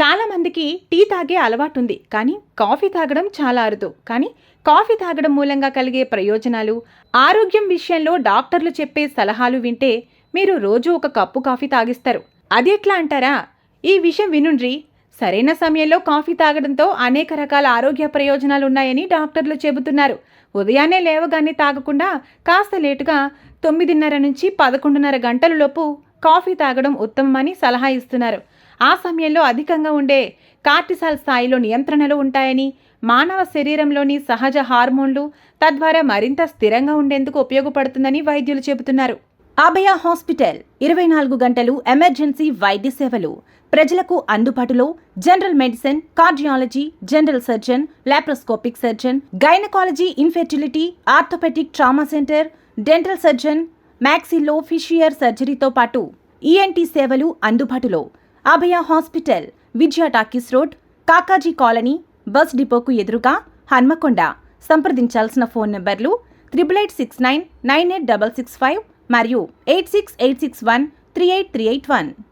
చాలామందికి టీ తాగే అలవాటుంది కానీ కాఫీ తాగడం చాలా అరుదు. కానీ కాఫీ తాగడం మూలంగా కలిగే ప్రయోజనాలు ఆరోగ్యం విషయంలో డాక్టర్లు చెప్పే సలహాలు వింటే మీరు రోజు ఒక కప్పు కాఫీ తాగిస్తారు. అది ఎట్లా అంటారా? ఈ విషయం వినుండ్రి. సరైన సమయంలో కాఫీ తాగడంతో అనేక రకాల ఆరోగ్య ప్రయోజనాలు ఉన్నాయని డాక్టర్లు చెబుతున్నారు. ఉదయాన్నే లేవగానే తాగకుండా కాస్త లేటుగా తొమ్మిదిన్నర నుంచి పదకొండున్నర గంటలలోపు కాఫీ తాగడం ఉత్తమమని సలహా ఇస్తున్నారు. ఆ సమయంలో అధికంగా ఉండే కార్టిసాల్ స్థాయిలో నియంత్రణలు ఉంటాయని మానవ శరీరంలోని సహజ హార్మోన్లు తద్వారా మరింత స్థిరంగా ఉండేందుకు ఉపయోగపడుతుందని వైద్యులు చెబుతున్నారు. అభయ హాస్పిటల్ ఇరవై నాలుగు గంటలు ఎమర్జెన్సీ వైద్య సేవలు. ప్రజలకు అందుబాటులో general medicine cardiology general surgeon laparoscopic surgeon gynaecology infertility orthopaedic trauma centre dental surgeon maxillofacial సర్జరీతో పాటు ఈఎన్టీ సేవలు అందుబాటులో. Abhaya hospital Vijaya talkies road Kakaji colony bus డిపోకు ఎదురుగా హన్మకొండ. సంప్రదించాల్సిన ఫోన్ నంబర్లు triple eight six nine nine eight double six five మరియు eight six eight six one three eight three eight one.